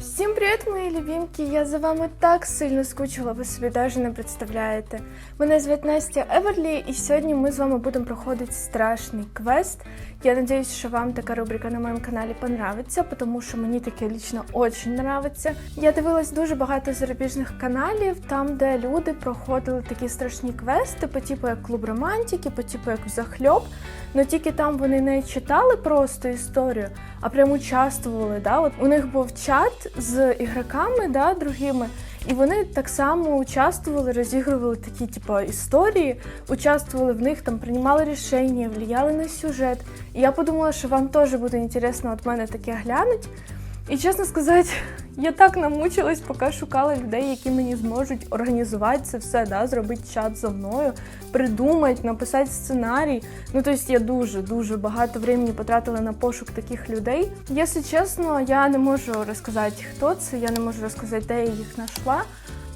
Всім привіт, мої любімки! Я за вами так сильно скучила, ви собі навіть не представляєте. Мене звуть Настя Еверлі, і сьогодні ми з вами будемо проходити страшний квест. Я надіюсь, що вам така рубрика на моєму каналі понравиться, тому що мені таке лічно дуже нравиться. Я дивилась дуже багато зарубіжних каналів, там, де люди проходили такі страшні квести, по типу як клуб романтики, по типу як захльоп. Но тільки там вони не читали просто історію, а прям участвували. Да? От у них був чат з ігроками, да, другими, і вони так само участвували, розігрували такі, типу, історії, участвували в них, там приймали рішення, влияли на сюжет. І я подумала, що вам теж буде інтересно від мене таке глянути. І чесно сказати, я так намучилась, поки шукала людей, які мені зможуть організувати це все, да, зробити чат зо мною, придумати, написати сценарій. Ну, тобто я дуже дуже багато времени потратила на пошук таких людей. Якщо чесно, я не можу розказати, хто це, я не можу розказати, де я їх знайшла.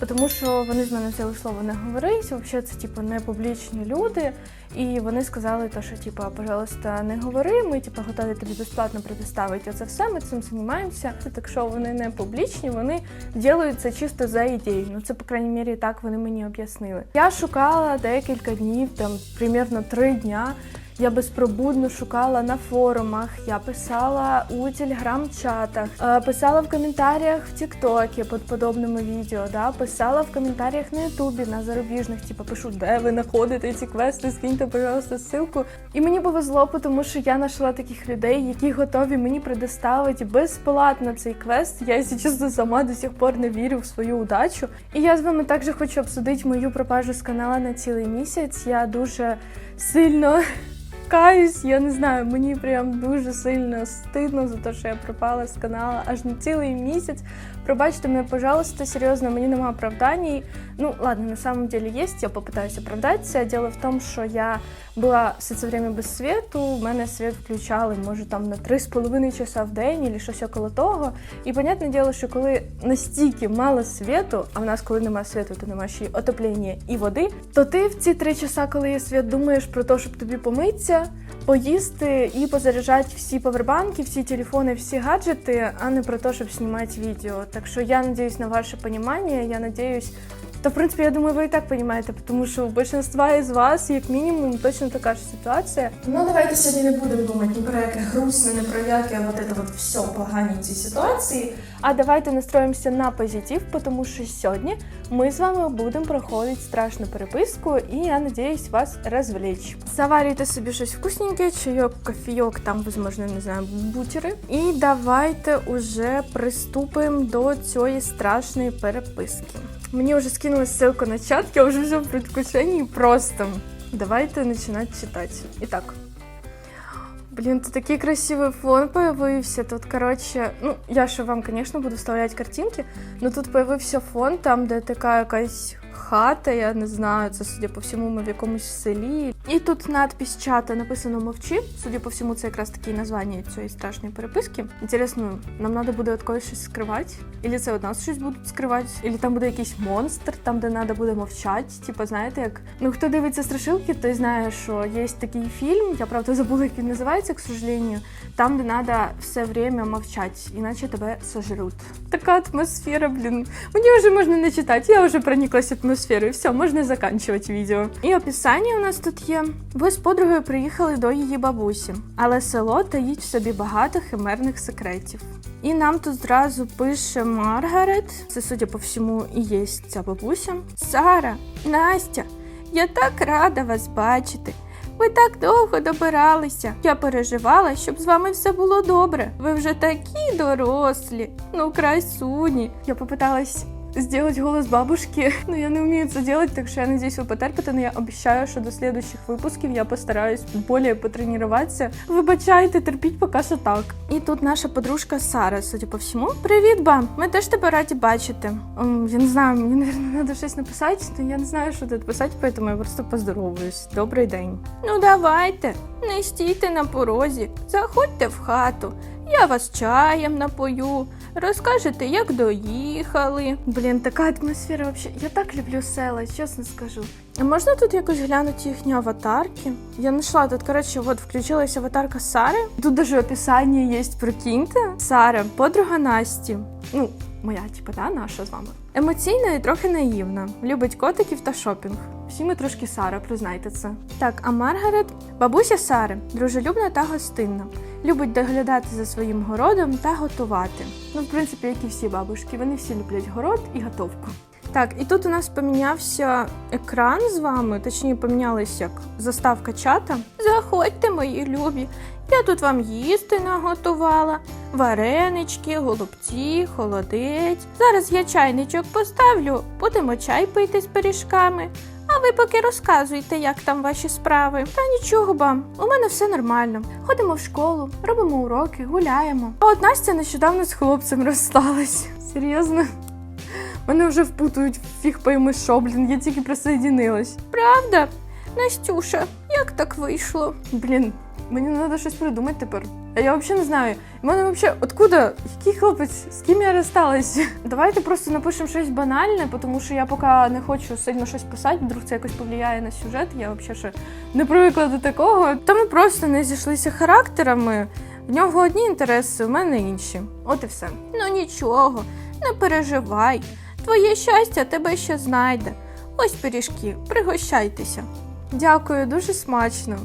Тому що вони з мене взяли слово не говорить. Взагалі, це типу не публічні люди. І вони сказали, то, що типу, пожалуйста, не говори. Ми типу, готові тобі безплатно предоставити це все. Ми цим займаємося. Так що вони не публічні, вони роблять чисто за ідею. Ну це, по крайній мірі, так вони мені об'яснили. Я шукала декілька днів, там примерно три дня. Я безпробудно шукала на форумах, я писала у телеграм-чатах, е, писала в коментарях в Тіктокі під подобними відео, да, писала в коментарях на Ютубі, на зарубіжних, типу, пишу, де ви знаходите ці квести, скиньте, пожалуйста, ссылку. І мені повезло, тому що я знайшла таких людей, які готові мені предоставити безплатно цей квест. Я, якщо чесно, сама до сих пор не вірю в свою удачу. І я з вами також хочу обсудити мою пропажу з канала на цілий місяць. Я дуже сильно каюсь, я не знаю, мені прям дуже сильно стидно за те, що я пропала з каналу аж на цілий місяць. Пробачте мене, пожалуйста, серйозно, мені нема оправданий. Ну, ладно, на самом деле есть, я попытаюсь оправдаться. Дело в том, що я була все це время без світу, у мене світ включали, може, там на 3,5 часа в день, або щось около того. І, понятне діло, що коли настільки мало світу, а в нас, коли немає світу, то немає ще й отоплення і води, то ти в ці три часа, коли є світ, думаєш про те, щоб тобі помитися, поїсти і позаряджати всі павербанки, всі телефони, всі гаджети, а не про те, щоб знімати відео. Так что я надеюсь на ваше понимание, я надіюсь. Та, в принципі, я думаю, ви і так розумієте, тому що у більшинства із вас, як мінімум, точно така ж ситуація. Ну, давайте сьогодні не будемо думати ні про яке грустне, ні про яке вот это вот все погані цій ситуації. А давайте настроїмося на позитив, тому що сьогодні ми з вами будемо проходити страшну переписку, і я надіюсь вас розвлечь. Заварюйте собі щось вкусненьке, чайок, кофійок, там, возможно, не знаю, бутери. І давайте уже приступимо до цієї страшної переписки. Мені вже скинули ссылку на чат, я вже вже в предвкушении просто. Давайте начинать читать. Итак. Блин, это тут такий красивий фон появился. Тут, короче, ну, я же вам, конечно, буду вставлять картинки, но тут появився фон, там, де така якась хата, я не знаю, це, судя по всьому, ми в якомусь селі. І тут надпись чата написано мовчи. Судя по всьому, це якраз таке названня цієї страшної переписки. Інтересно, нам треба буде від когось щось скривати? Ілі це від нас щось будуть скривати? Ілі там буде якийсь монстр, там, де треба буде мовчати. Типа, знаєте, як ну хто дивиться страшилки, той знає, що є такий фільм. Я правда забула, як він називається, к сожалению. Там, де треба все время мовчати, іначе тебе сожрут. Така атмосфера, блін. Мені вже можна не читати, я вже прониклась атмосферою. Все, можна закінчувати відео. І описання у нас тут є. Ви з подругою приїхали до її бабусі, але село таїть в собі багато химерних секретів. І нам тут зразу пише Маргарет, це, судя по всьому, і є ця бабуся. Сара, Настя, я так рада вас бачити. Ви так довго добиралися. Я переживала, щоб з вами все було добре. Ви вже такі дорослі, ну красуні. Я попиталась сделать голос бабушки, но я не умею это делать, так что я надеюсь, вы потерпите, но я обещаю, що до следующих випусків я постараюсь более потренуватися. Вибачайте, терпіть поки що так. І тут наша подружка Сара, судя по всьому. Привіт, ба! Ми теж тебе раді бачити. Ем, я не знаю, мені, наверное, треба щось написати, але я не знаю, що тут писати, тому я просто поздороваюсь. Добрий день. Ну давайте, не стійте на порозі, заходьте в хату. Я вас чаєм напою. Розкажете, як доїхали. Блін, така атмосфера вообще. Я так люблю села, чесно скажу. А можна тут якось глянути їхні аватарки? Я знайшла тут, коротше, от включилася аватарка Сари. Тут даже описання є, прикиньте. Сара, подруга Насті. Ну, моя, типа, да, наша з вами. Емоційна і трохи наївна. Любить котиків та шопінг. Всі ми трошки Сара, признайте це. Так, а Маргарет бабуся Сари, дружелюбна та гостинна. Любить доглядати за своїм городом та готувати. Ну, в принципі, як і всі бабушки, вони всі люблять город і готовку. Так, і тут у нас помінявся екран з вами, точніше, помінялась як заставка чата. Заходьте, мої любі. Я тут вам їсти наготувала, варенички, голубці, холодець. Зараз я чайничок поставлю, будемо чай пити з пиріжками. А ви поки розказуйте, як там ваші справи. Та нічого бам, у мене все нормально. Ходимо в школу, робимо уроки, гуляємо. А от Настя нещодавно з хлопцем розсталась. Серйозно? Мене вже впутують фіг пойми що, блін, я тільки присоединилась. Правда? Настюша, як так вийшло? Блін, мені треба щось придумати тепер. Я взагалі не знаю. У мене взагалі, откуда? Який хлопець? З ким я розсталась? Давайте просто напишемо щось банальне, тому що я поки не хочу сильно щось писати, вдруг це якось повлияє на сюжет. Я взагалі ще не привикла до такого. Та ми просто не зійшлися характерами. В нього одні інтереси, у мене інші. От і все. Ну нічого, не переживай. Твоє щастя тебе ще знайде. Ось пиріжки, пригощайтеся. Дякую, дуже смачно.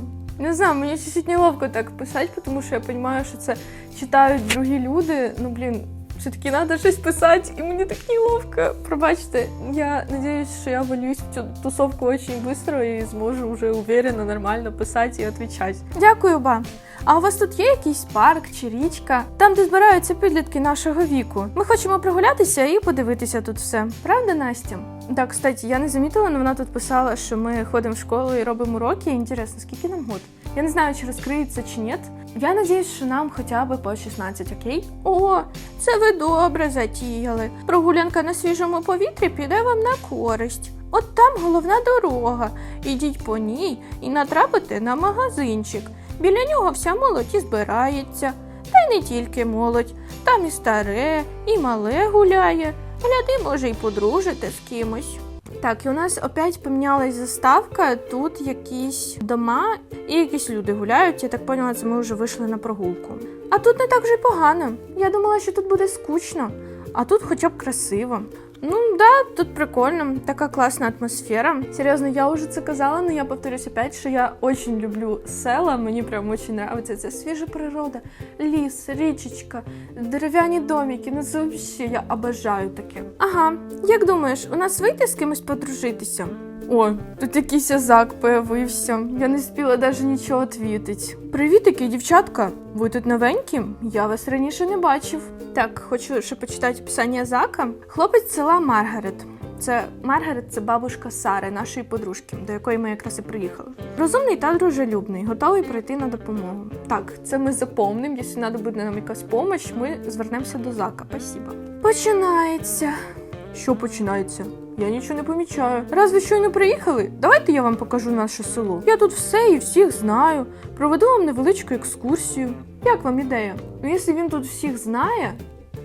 Не знаю, мені чуть-чуть неловко так писати, тому що я розумію, що це читають другі люди. Ну, блін, все-таки треба щось писати, і мені так неловко. Пробачте, я сподіваюся, що я вольюсь в цю тусовку дуже швидко і зможу вже уверенно, нормально писати і відповідати. Дякую, ба. А у вас тут є якийсь парк чи річка, там, де збираються підлітки нашого віку. Ми хочемо прогулятися і подивитися тут все. Правда, Настя? Так, кстати, я не замітила, але вона тут писала, що ми ходимо в школу і робимо уроки. Інтересно, скільки нам год? Я не знаю, чи розкриється, чи ні. Я надіюсь, що нам хоча б по 16, окей? О, це ви добре затіяли. Прогулянка на свіжому повітрі піде вам на користь. От там головна дорога. Ідіть по ній і натрапите на магазинчик. Біля нього вся молодь і збирається. Та й не тільки молодь, там і старе, і мале гуляє. Гляди, може, й подружити з кимось. Так, і у нас опять помінялась заставка. Тут якісь дома і якісь люди гуляють. Я так поняла, це ми вже вийшли на прогулку. А тут не так вже й погано. Я думала, що тут буде скучно, а тут хоча б красиво. Ну да, тут прикольно, така класна атмосфера. Серйозно, я вже це казала, але я повторюсь опять, що я очень люблю села. Мені прям очень подобається. Це свіжа природа, ліс, річечка, дерев'яні домики. Ну це взагалі я обожаю таке. Ага, як думаєш, у нас вийде з кимось подружитися? О, тут якийсь азак появився. Я не спіла навіть нічого відвітити. Привітики, дівчатка! Ви тут новенькі? Я вас раніше не бачив. Так, хочу ще почитати описання Зака. Хлопець села Маргарет. Це Маргарет, це бабушка Сари, нашої подружки, до якої ми якраз і приїхали. Розумний та дружелюбний, готовий прийти на допомогу. Так, це ми запомнимо. Якщо треба буде нам якась допомога, ми звернемося до Зака. Спасибо. Починається. Що починається? Я нічого не помічаю. Раз ви щойно приїхали, давайте я вам покажу наше село. Я тут все і всіх знаю. Проведу вам невеличку екскурсію. Як вам ідея? Ну, якщо він тут всіх знає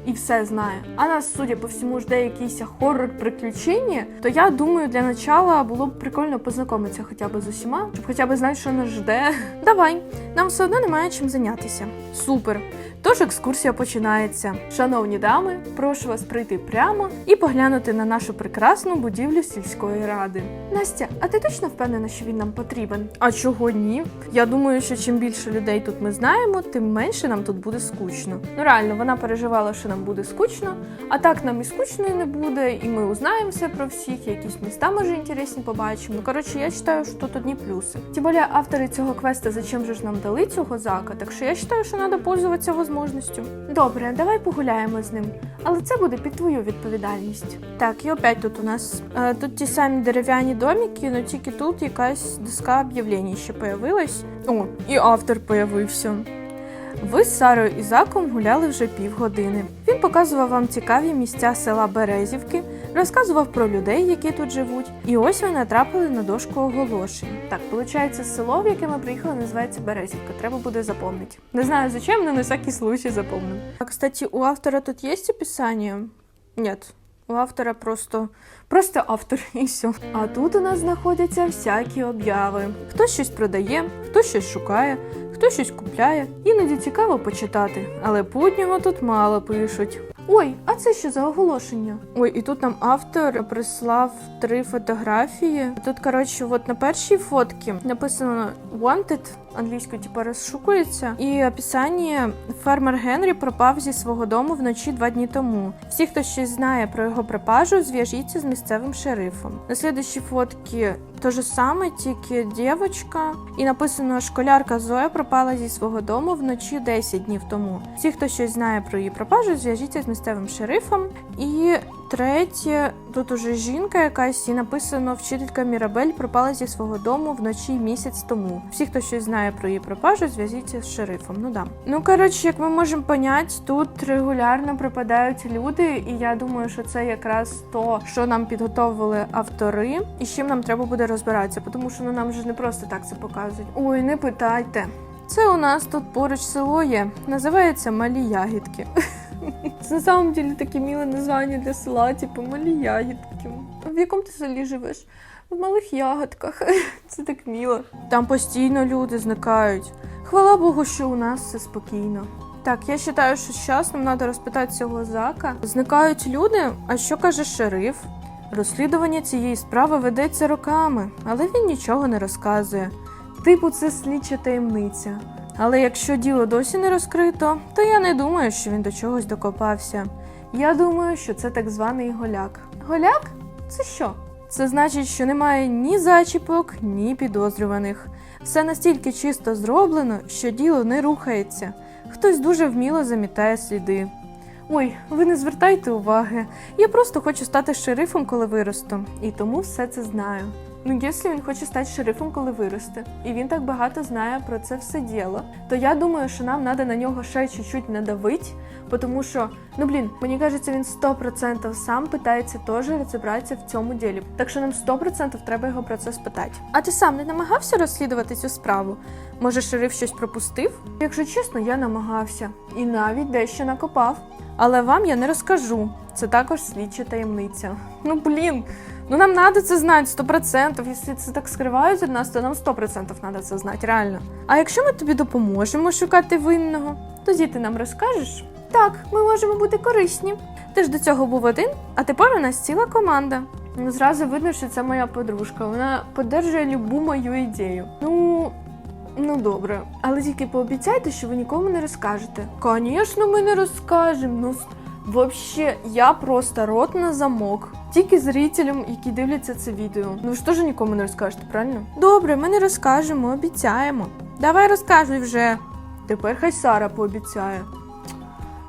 і все знає, а нас, судя по всьому, жде якийсь хоррор приключення, то я думаю, для начала було б прикольно познайомитися хоча б з усіма, щоб хоча б знати, що нас жде. Давай, нам все одно немає чим зайнятися. Супер! Тож екскурсія починається. Шановні дами, прошу вас прийти прямо і поглянути на нашу прекрасну будівлю сільської ради. Настя, а ти точно впевнена, що він нам потрібен? А чого ні? Я думаю, що чим більше людей тут ми знаємо, тим менше нам тут буде скучно. Ну реально, вона переживала, що нам буде скучно, а так нам і скучно і не буде, і ми узнаємо все про всіх, якісь міста може інтересні побачимо. Ну коротше, я вважаю, що тут одні плюси. Тим більше автори цього квеста зачем же ж нам дали цього зака, так що я вважаю, що треба пользуватися можливістю. Добре, давай погуляємо з ним, але це буде під твою відповідальність. Так, і опять тут у нас е, тут ті самі дерев'яні доміки, але тільки тут якась доска об'явлень ще появилась. О, і автор появився. Ви з Сарою і Заком гуляли вже півгодини. Він показував вам цікаві місця села Березівки, розказував про людей, які тут живуть. І ось ви натрапили на дошку оголошень. Так, виходить, село, в яке ми приїхали, називається Березівка. Треба буде запомнити. Не знаю зачем, але на всякий случай запомнив. А, кстати, у автора тут есть описание? Нет. У автора просто просто автор і все. А тут у нас знаходяться всякі обяви. Хтось щось продає, хтось щось шукає, хтось щось купляє. Іноді цікаво почитати. Але путнього тут мало пишуть. Ой, а це що за оголошення? Ой, і тут нам автор прислав три фотографії. Тут, коротше, от на першій фотці написано Wanted, англійською, типу, розшукується. І описання фермер Генрі пропав зі свого дому вночі два дні тому. Всі, хто щось знає про його пропажу, зв'яжіться з місцевим шерифом. На слідчій фотці те ж саме, тільки дівчинка. І написано школярка Зоя пропала зі свого дому вночі 10 днів тому. Всі, хто щось знає про її пропажу, зв'яжіться з місцевим шерифом. І третє, тут уже жінка якась і написано вчителька Мірабель пропала зі свого дому вночі місяць тому. Всі, хто щось знає про її пропажу, зв'яжіться з шерифом. Ну да. Ну коротше, як ми можемо поняти, тут Регулярно припадають люди, і я думаю, що це якраз то, що нам підготовили автори, і з чим нам треба буде розбиратися, тому що ну нам же не просто так це показують. Ой, не питайте. Це у нас тут поруч село є. Називається Малі Ягідки. Це на самом деле таке миле названня для села, типу малі ягідки. В якому ти селі живеш? В малих ягодках. Це так мило. Там постійно люди зникають. Хвала Богу, що у нас все спокійно. Так, я вважаю, що зараз нам треба розпитати цього зака. Зникають люди, а що каже шериф? Розслідування цієї справи ведеться роками, але він нічого не розказує. Типу, це слідча таємниця. Але якщо діло досі не розкрито, то я не думаю, що він до чогось докопався. Я думаю, що це так званий голяк. Голяк? Це що? Це значить, що немає ні зачіпок, ні підозрюваних. Все настільки чисто зроблено, що діло не рухається. Хтось дуже вміло замітає сліди. Ой, ви не звертайте уваги. Я просто хочу стати шерифом, коли виросту. І тому все це знаю. Ну, якщо він хоче стати шерифом, коли виросте, і він так багато знає про це все діло, то я думаю, що нам треба на нього ще чуть-чуть надавити, тому що, ну блін, мені кажеться, він 100% сам питається теж розібратися в цьому ділі. Так що нам 100% треба його про це спитати. А ти сам не намагався розслідувати цю справу? Може, шериф щось пропустив? Якщо чесно, я намагався і навіть дещо накопав. Але вам я не розкажу. Це також слідча таємниця. Ну блін, ну нам треба це знати 100%. Якщо це так скривають від нас, то нам 100% треба це знати, реально. А якщо ми тобі допоможемо шукати винного, Тоді ти нам розкажеш? так, ми можемо бути корисні. Ти ж до цього був один, а тепер у нас ціла команда. Ну, зразу видно, що це моя подружка. Вона підтримує любу мою ідею. Ну, ну добре. Але тільки пообіцяйте, що ви нікому не розкажете. Звісно, ми не розкажемо. Ну, взагалі, я просто рот на замок. Тільки зрителям, які дивляться це відео. Ну ви ж теж нікому не розкажете, правильно? Добре, ми не розкажемо, обіцяємо. Давай розказуй вже. Тепер хай Сара пообіцяє.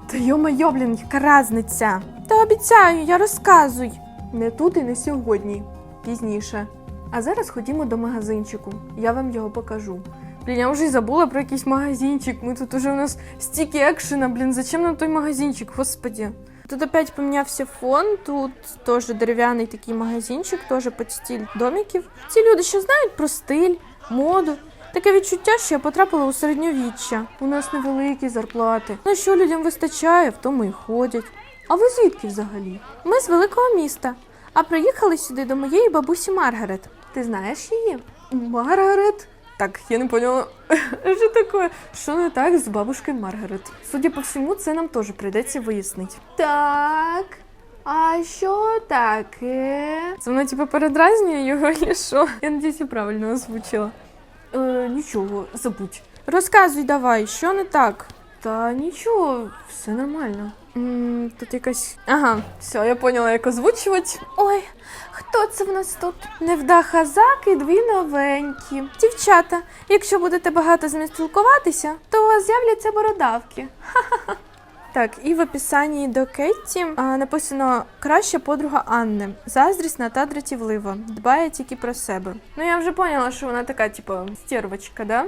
Та йо-моє, блін, яка разниця. Та обіцяю, я розказуй. Не тут і не сьогодні, пізніше. А зараз ходімо до магазинчику. Я вам його покажу. Блін, я вже й забула про якийсь магазинчик. Ми тут уже у нас стільки екшена, блін, зачем нам той магазинчик, господі. Тут опять помінявся фон, тут теж дерев'яний такий магазинчик, теж під стиль домиків. Ці люди ще знають про стиль, моду. Таке відчуття, що я потрапила у середньовіччя. У нас невеликі зарплати. Ну що людям вистачає, в тому і ходять. А ви звідки взагалі? Ми з великого міста, а приїхали сюди до моєї бабусі Маргарет. Ти знаєш її? Маргарет. Так, я не поняла, що таке? Що не так з бабушкою Маргарет? Судя по всьому, це нам теж прийдеться вияснити. Так. А що таке? Це вона типу передразнює його, і що? Я надіюсь, я правильно озвучила. Е, нічого, забудь. Розказуй давай, що не так? Та нічого, все нормально. Тут якась. Ага, все, я поняла, як озвучувати. Ой, хто це в нас тут? Невдаха Зак і дві новенькі. Дівчата, якщо будете багато з ними спілкуватися, То у вас з'являться бородавки. Так, і в описанні до Кетті написано краща подруга Анни, заздрісна та дратівлива, дбає тільки про себе. Ну я вже поняла, що вона така, типу, стервочка, да?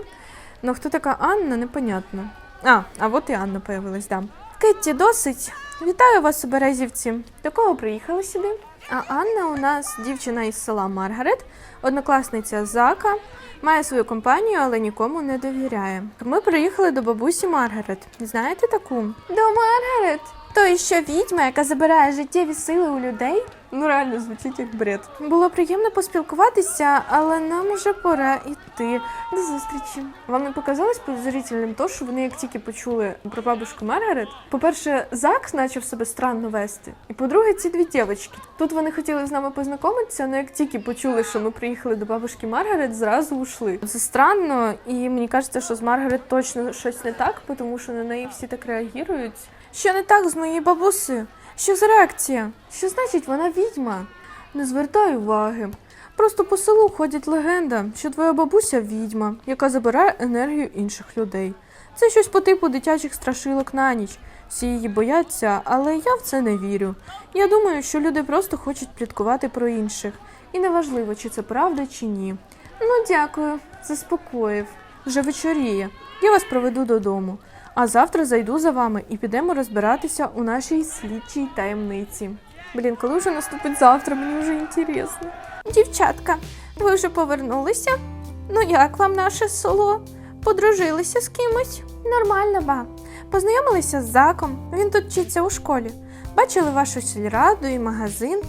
Ну хто така Анна, непонятно. А, а от і Анна появилась, да. Кетті, досить. Вітаю вас у Березівці. До кого приїхали сюди? А Анна у нас дівчина із села Маргарет, однокласниця Зака, має свою компанію, але нікому не довіряє. Ми приїхали до бабусі Маргарет. Знаєте таку? До Маргарет. То і що відьма, яка забирає життєві сили у людей? Ну реально звучить як бред. Було приємно поспілкуватися, але нам уже пора йти. До зустрічі. Вам не показалось підозрительним то, що вони як тільки почули про бабушку Маргарет? По-перше, Зак почав себе странно вести. І по-друге, ці дві дівчатки. Тут вони хотіли з нами познайомитися, але як тільки почули, що ми приїхали до бабушки Маргарет, зразу ушли. Це странно, і мені кажеться, що з Маргарет точно щось не так, тому що на неї всі так реагують. Що не так з моєю бабусею? Що за реакція? Що значить вона відьма? Не звертай уваги. Просто по селу ходить легенда, що твоя бабуся відьма, яка забирає енергію інших людей. Це щось по типу дитячих страшилок на ніч. Всі її бояться, але я в це не вірю. Я думаю, що люди просто хочуть пліткувати про інших. І неважливо, чи це правда, чи ні. Ну, дякую, заспокоїв. Вже вечоріє. Я вас проведу додому. А завтра зайду за вами і підемо розбиратися у нашій слідчій таємниці. Блін, коли вже наступить завтра, мені вже інтересно. Дівчатка, ви вже повернулися? Ну як вам наше село? Подружилися з кимось? Нормально, ба. Познайомилися з Заком. Він тут вчиться у школі. Бачили вашу сільраду і магазин.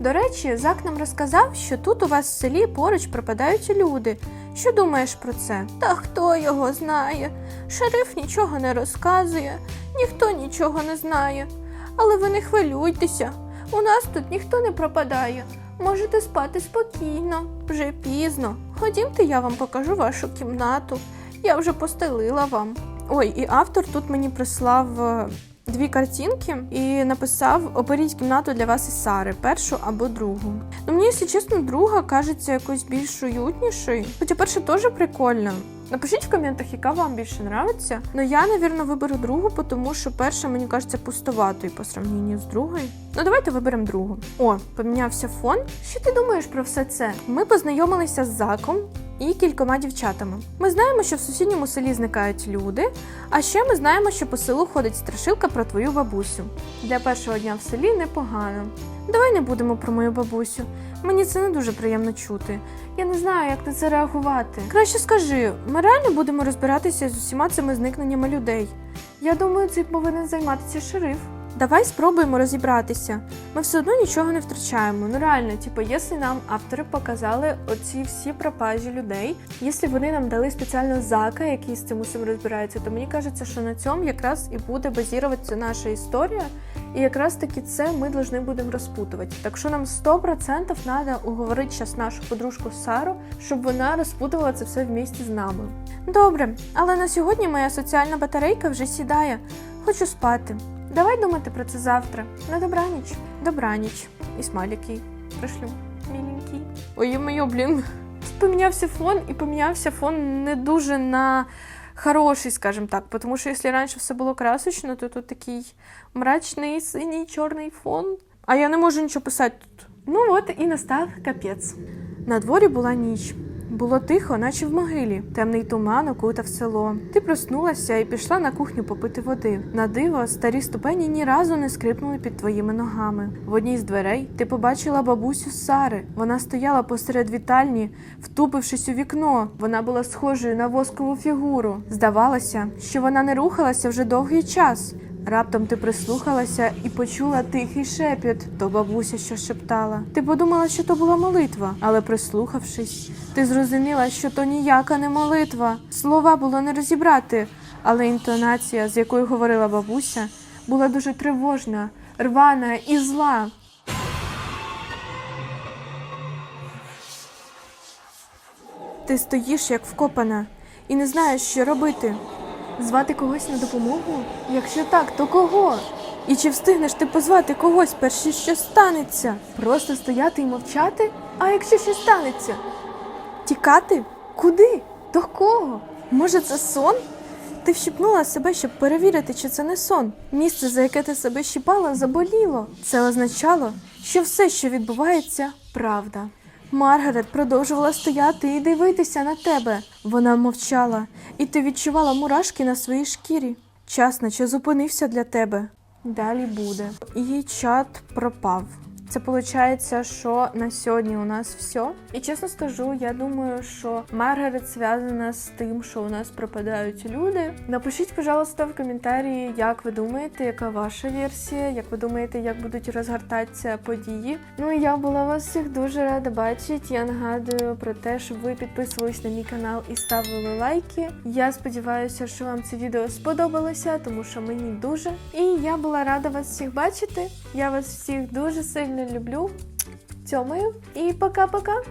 До речі, Зак нам розказав, що тут у вас в селі поруч пропадають люди. Що думаєш про це? Та хто його знає? Шериф нічого не розказує, ніхто нічого не знає. Але ви не хвилюйтеся, у нас тут ніхто не пропадає. Можете спати спокійно, вже пізно. Ходімте, я вам покажу вашу кімнату. Я вже постелила вам. Ой, і автор тут мені прислав е, дві картинки і написав: оберіть кімнату для вас із Сари, першу або другу. Ну, мені, якщо чесно, друга кажеться якось більш уютнішою. Хоча перша теж прикольна. Напишіть в коментах, яка вам більше нравиться. Ну я, навірно, виберу другу, тому що перша, мені кажеться, пустоватою по сравненню з другою. Ну давайте виберемо другу. О, помінявся фон. Що ти думаєш про все це? Ми познайомилися з Заком і кількома дівчатами. Ми знаємо, що в сусідньому селі зникають люди, а ще ми знаємо, що по селу ходить страшилка про твою бабусю. Для першого дня в селі непогано. Давай не будемо про мою бабусю. Мені це не дуже приємно чути. Я не знаю, як на це реагувати. Краще скажи, ми реально будемо розбиратися з усіма цими зникненнями людей. Я думаю, цим повинен займатися шериф. Давай спробуємо розібратися. Ми все одно нічого не втрачаємо. Ну реально, типу, якщо нам автори показали оці всі пропажі людей, якщо вони нам дали спеціально зака, який з цим усім розбирається, то мені кажеться, що на цьому якраз і буде базуватися наша історія. І якраз таки це ми повинні будемо розпутувати. Так що нам 100% треба уговорити зараз нашу подружку Сару, щоб вона розпутувала це все вместе з нами. Добре, але на сьогодні моя соціальна батарейка вже сідає. Хочу спати. Давай думати про це завтра. На добраніч. Добраніч. І смайлики пришлю. Міленький. Ой, моє, блін. Помінявся фон, і помінявся фон не дуже на хороший, скажімо так. Тому що якщо раніше все було красочно, то тут такий мрачний синій чорний фон. А я не можу нічого писати тут. Ну от і настав капець. На дворі була ніч. Було тихо, наче в могилі. Темний туман окутав село. Ти проснулася і пішла на кухню попити води. На диво, старі ступені ні разу не скрипнули під твоїми ногами. В одній з дверей ти побачила бабусю Сари. Вона стояла посеред вітальні, втупившись у вікно. Вона була схожою на воскову фігуру. Здавалося, що вона не рухалася вже довгий час. Раптом ти прислухалася і почула тихий шепіт, то бабуся що шептала. Ти подумала, що то була молитва, але прислухавшись, ти зрозуміла, що то ніяка не молитва. Слова було не розібрати, але інтонація, з якою говорила бабуся, була дуже тривожна, рвана і зла. Ти стоїш як вкопана і не знаєш, що робити. Звати когось на допомогу? Якщо так, то кого? І чи встигнеш ти позвати когось, перш що станеться? Просто стояти і мовчати? А якщо щось станеться? Тікати? Куди? До кого? Може, це сон? Ти вщипнула себе, щоб перевірити, чи це не сон. Місце, за яке ти себе щипала, заболіло. Це означало, що все, що відбувається, правда. Маргарет продовжувала стояти і дивитися на тебе. Вона мовчала, і ти відчувала мурашки на своїй шкірі. Час наче зупинився для тебе. Далі буде. Її чат пропав. Це виходить, що на сьогодні у нас все. І чесно скажу, я думаю, що Маргарет зв'язана з тим, що у нас пропадають люди. Напишіть, пожалуйста, в коментарі, як ви думаєте, яка ваша версія, як ви думаєте, як будуть розгортатися події. Ну і я була вас всіх дуже рада бачити. Я нагадую про те, щоб ви підписувались на мій канал і ставили лайки. Я сподіваюся, що вам це відео сподобалося, тому що мені дуже. І я була рада вас всіх бачити. Я вас всіх дуже сильно люблю. Цьомою і пока-пока!